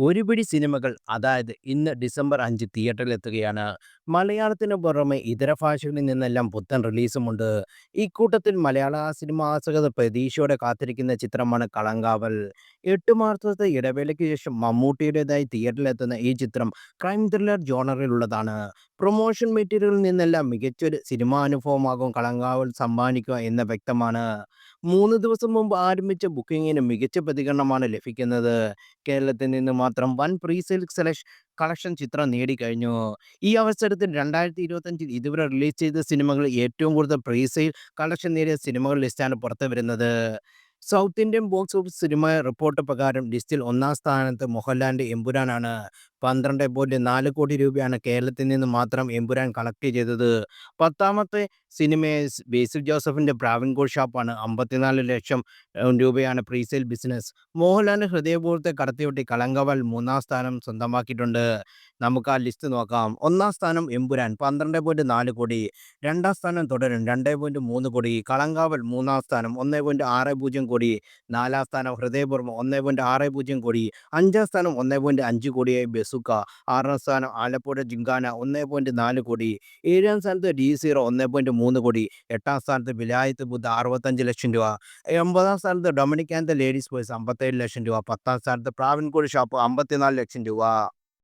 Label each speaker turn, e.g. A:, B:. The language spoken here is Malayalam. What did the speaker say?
A: ഒരുപിടി സിനിമകൾ അതായത് ഇന്ന് ഡിസംബർ അഞ്ച് തിയേറ്ററിലെത്തുകയാണ്. മലയാളത്തിന് പുറമെ ഇതര ഭാഷകളിൽ നിന്നെല്ലാം പുത്തൻ റിലീസുമുണ്ട്. ഇക്കൂട്ടത്തിൽ മലയാള സിനിമാ ആസ്വാദകർ പ്രതീക്ഷയോടെ കാത്തിരിക്കുന്ന ചിത്രമാണ് കളങ്കാവൽ. എട്ട് മാസത്തെ ഇടവേളയ്ക്ക് ശേഷം മമ്മൂട്ടിയുടേതായി തിയേറ്ററിലെത്തുന്ന ഈ ചിത്രം ക്രൈം ത്രില്ലർ ജോണറിലുള്ളതാണ്. പ്രൊമോഷൻ മെറ്റീരിയലിൽ നിന്നെല്ലാം മികച്ചൊരു സിനിമാനുഭവമാകും കളങ്കാവൽ സമ്മാനിക്കുക എന്ന് വ്യക്തമാണ്. മൂന്ന് ദിവസം മുമ്പ് ആരംഭിച്ച ബുക്കിങ്ങിന് മികച്ച പ്രതികരണമാണ് ലഭിക്കുന്നത്. കേരളത്തിൽ നിന്ന് മാത്രം വൻ പ്രീ സെയിൽ സെലക്ഷൻ കളക്ഷൻ ചിത്രം നേടിക്കഴിഞ്ഞു. ഈ അവസരത്തിൽ രണ്ടായിരത്തി ഇരുപത്തഞ്ചിൽ ഇതുവരെ റിലീസ് ചെയ്ത സിനിമകൾ ഏറ്റവും കൂടുതൽ പ്രീ സെയിൽ കളക്ഷൻ നേടിയ സിനിമകൾ ലിസ്റ്റാണ് പുറത്തു വരുന്നത് South Indian box office cinema report പ്രകാരം ലിസ്റ്റിൽ ഒന്നാം സ്ഥാനത്ത് മോഹൻലാലിന്റെ എമ്പുരാനാണ്. പന്ത്രണ്ടേ പോയിന്റ് നാല് കോടി രൂപയാണ് കേരളത്തിൽ നിന്ന് മാത്രം എമ്പുരാൻ കളക്ട് ചെയ്തത്. പത്താമത്തെ സിനിമയായ ബേസിൽ ജോസഫിന്റെ പ്രാവൻകൂർ ഷാപ്പാണ്. അമ്പത്തിനാല് ലക്ഷം രൂപയാണ് പ്രീസെയിൽ ബിസിനസ്. മോഹൻലാലിന് ഹൃദയപൂർവത്തെ കടത്തിവെട്ടി കളങ്കവൽ മൂന്നാം സ്ഥാനം സ്വന്തമാക്കിയിട്ടുണ്ട്. നമുക്ക് ആ ലിസ്റ്റ് നോക്കാം. ഒന്നാം സ്ഥാനം എമ്പുരാൻ പന്ത്രണ്ട് പോയിന്റ് നാല് കോടി. രണ്ടാം സ്ഥാനം തുടരും രണ്ട് പോയിന്റ് മൂന്ന് കോടി. കളങ്കാവൽ മൂന്നാം സ്ഥാനം ഒന്ന് പോയിന്റ് ആറ് പൂജ്യം കോടി. നാലാം സ്ഥാനം ഹൃദയപൂർവം ഒന്ന് പോയിന്റ് ആറ് പൂജ്യം കോടി. അഞ്ചാം സ്ഥാനം ഒന്ന് പോയിന്റ് അഞ്ച് കോടിയായി ബസൂക്ക. ആറാം സ്ഥാനം ആലപ്പുഴ ജിങ്കാന ഒന്നേ പോയിന്റ് നാല് കോടി. ഏഴാം സ്ഥാനത്ത് ഡി സീറോ ഒന്നേ പോയിന്റ് മൂന്ന് കോടി. എട്ടാം സ്ഥാനത്ത് വിലായത്ത് ബുദ്ധ അറുപത്തഞ്ച് ലക്ഷം രൂപ. ഒമ്പതാം സ്ഥാനത്ത് Dominic and the ladies boys അമ്പത്തേഴ് ലക്ഷം രൂപ. പത്താം സ്ഥാനത്ത് പ്രാവിൻകോട് ഷാപ്പ് അമ്പത്തിനാല് ലക്ഷം രൂപ.